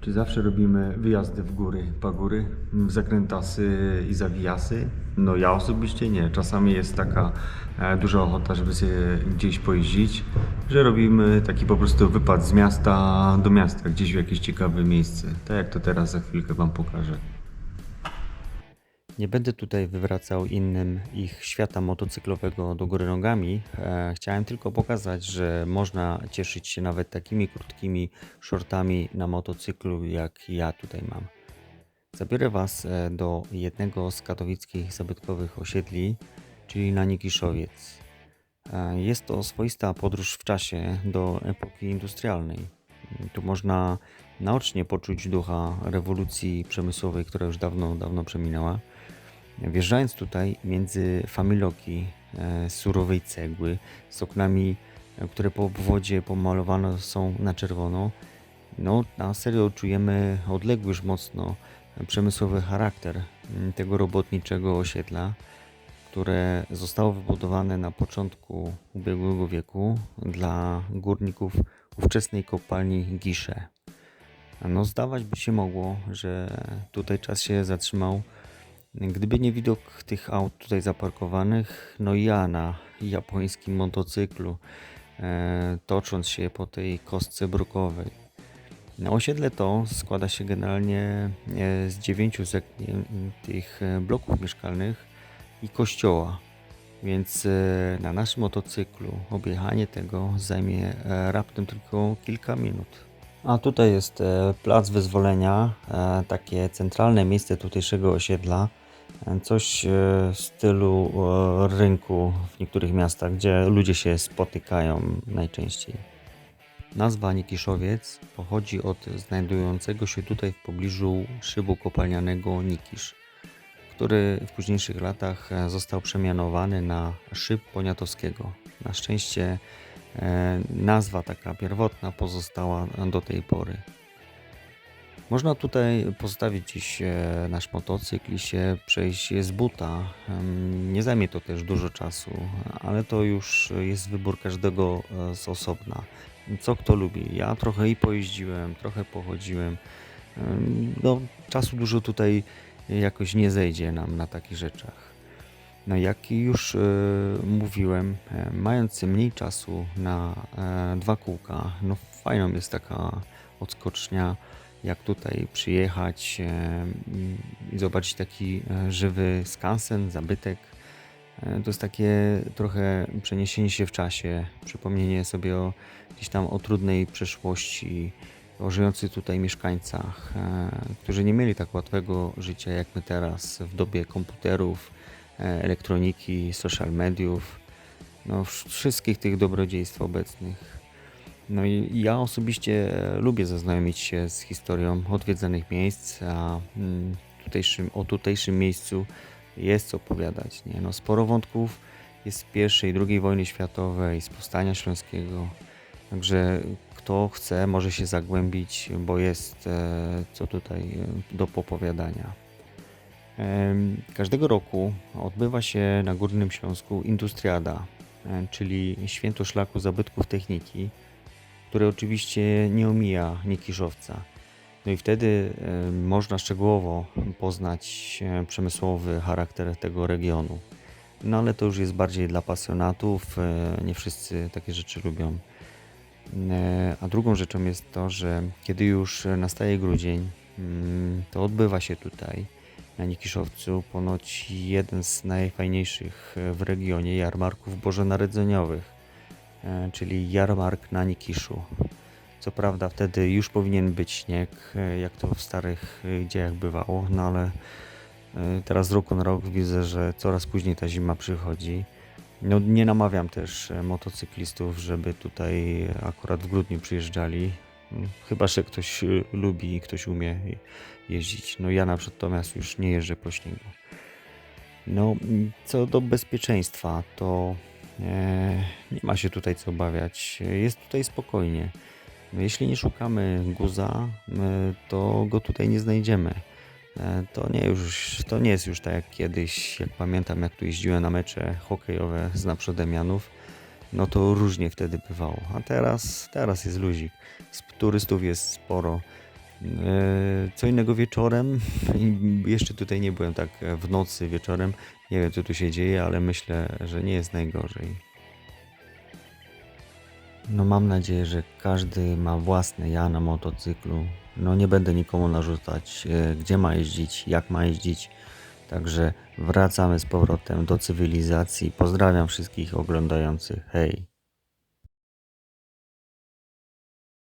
Czy zawsze robimy wyjazdy w góry, pagóry, w zakrętasy i zawijasy? No ja osobiście nie. Czasami jest taka e, duża ochota, żeby sobie gdzieś pojeździć, że robimy taki po prostu wypad z miasta do miasta, gdzieś w jakieś ciekawe miejsce. Tak jak to teraz za chwilkę Wam pokażę. Nie będę tutaj wywracał innym ich świata motocyklowego do góry nogami. E, chciałem tylko pokazać, że można cieszyć się nawet takimi krótkimi shortami na motocyklu, jak ja tutaj mam. Zabiorę Was e, do jednego z katowickich zabytkowych osiedli, czyli na Nikiszowiec. E, Jest to swoista podróż w czasie do epoki industrialnej. Tu można naocznie poczuć ducha rewolucji przemysłowej, która już dawno, dawno przeminęła. Wjeżdżając tutaj między familoki e, surowej cegły z oknami, e, które po obwodzie pomalowane są na czerwono, no na serio czujemy odległy już mocno przemysłowy charakter tego robotniczego osiedla, które zostało wybudowane na początku ubiegłego wieku dla górników ówczesnej kopalni Gisze. No zdawać by się mogło, że tutaj czas się zatrzymał Gdyby nie widok tych aut tutaj zaparkowanych, no ja na japońskim motocyklu, e, tocząc się po tej kostce brukowej. Na osiedle to składa się generalnie e, z dziewięciu tych e, bloków mieszkalnych i kościoła. Więc e, na naszym motocyklu objechanie tego zajmie raptem tylko kilka minut. A tutaj jest plac wyzwolenia, takie centralne miejsce tutejszego osiedla. Coś e, w stylu e, rynku w niektórych miastach, gdzie ludzie się spotykają najczęściej. Nazwa Nikiszowiec pochodzi od znajdującego się tutaj w pobliżu szybu kopalnianego Nikisz, który w późniejszych latach e, został przemianowany na szyb Poniatowskiego. Na szczęście nazwa taka pierwotna pozostała do tej pory. Można tutaj postawić dziś e, nasz motocykl i się przejść z buta. Nie zajmie to też dużo czasu, ale to już jest wybór każdego e, z osobna. Co kto lubi. Ja trochę i pojeździłem, trochę pochodziłem. Em, No, czasu dużo tutaj jakoś nie zejdzie nam na takich rzeczach. No jak już e, mówiłem, mając mniej czasu na dwa kółka, no fajną jest taka odskocznia, jak tutaj przyjechać e, i zobaczyć taki e, żywy skansen, zabytek. E, To jest takie trochę przeniesienie się w czasie, przypomnienie sobie o gdzieś tam o trudnej przeszłości, o żyjących tutaj mieszkańcach, którzy nie mieli tak łatwego życia jak my teraz w dobie komputerów, elektroniki, social mediów, no wsz- wszystkich tych dobrodziejstw obecnych. No i ja osobiście e, lubię zaznajomić się z historią odwiedzanych miejsc, a mm, tutejszym, o tutejszym miejscu jest co opowiadać. Nie? No, sporo wątków jest z i II wojny światowej, z Powstania Śląskiego. Także kto chce, może się zagłębić, bo jest e, co tutaj e, do popowiadania. Każdego roku odbywa się na Górnym Śląsku Industriada, czyli święto szlaku zabytków techniki, które oczywiście nie omija Nikiszowca. No i wtedy e, można szczegółowo poznać e, przemysłowy charakter tego regionu. No ale to już jest bardziej dla pasjonatów, e, nie wszyscy takie rzeczy lubią. A drugą rzeczą jest to, że kiedy już nastaje grudzień, mm, to odbywa się tutaj na Nikiszowcu ponoć jeden z najfajniejszych w regionie jarmarków bożonarodzeniowych, czyli jarmark na Nikiszu. Co prawda wtedy już powinien być śnieg, e, jak to w starych e, dziejach bywało, no ale e, teraz z roku na rok widzę, że coraz później ta zima przychodzi. No, nie namawiam też e, motocyklistów, żeby tutaj akurat w grudniu przyjeżdżali. Mm, Chyba, że ktoś e, lubi i ktoś umie je- jeździć. No ja na natomiast już nie jeżdżę po śniegu. No, co do bezpieczeństwa, to e, nie ma się tutaj co obawiać. E, Jest tutaj spokojnie. Jeśli nie szukamy guza, e, to go tutaj nie znajdziemy. E, To nie, już, to nie jest już tak jak kiedyś, jak pamiętam, jak tu jeździłem na mecze hokejowe z naprzodemianów, no to różnie wtedy bywało. A teraz, teraz jest luzik. Turystów jest sporo. E, Co innego wieczorem. Jeszcze tutaj nie byłem tak e, w nocy wieczorem. Nie wiem co tu się dzieje, ale myślę, że nie jest najgorzej. No mam nadzieję, że każdy ma własne ja na motocyklu. No nie będę nikomu narzucać, e, gdzie ma jeździć, jak ma jeździć. Także wracamy z powrotem do cywilizacji. Pozdrawiam wszystkich oglądających. Hej!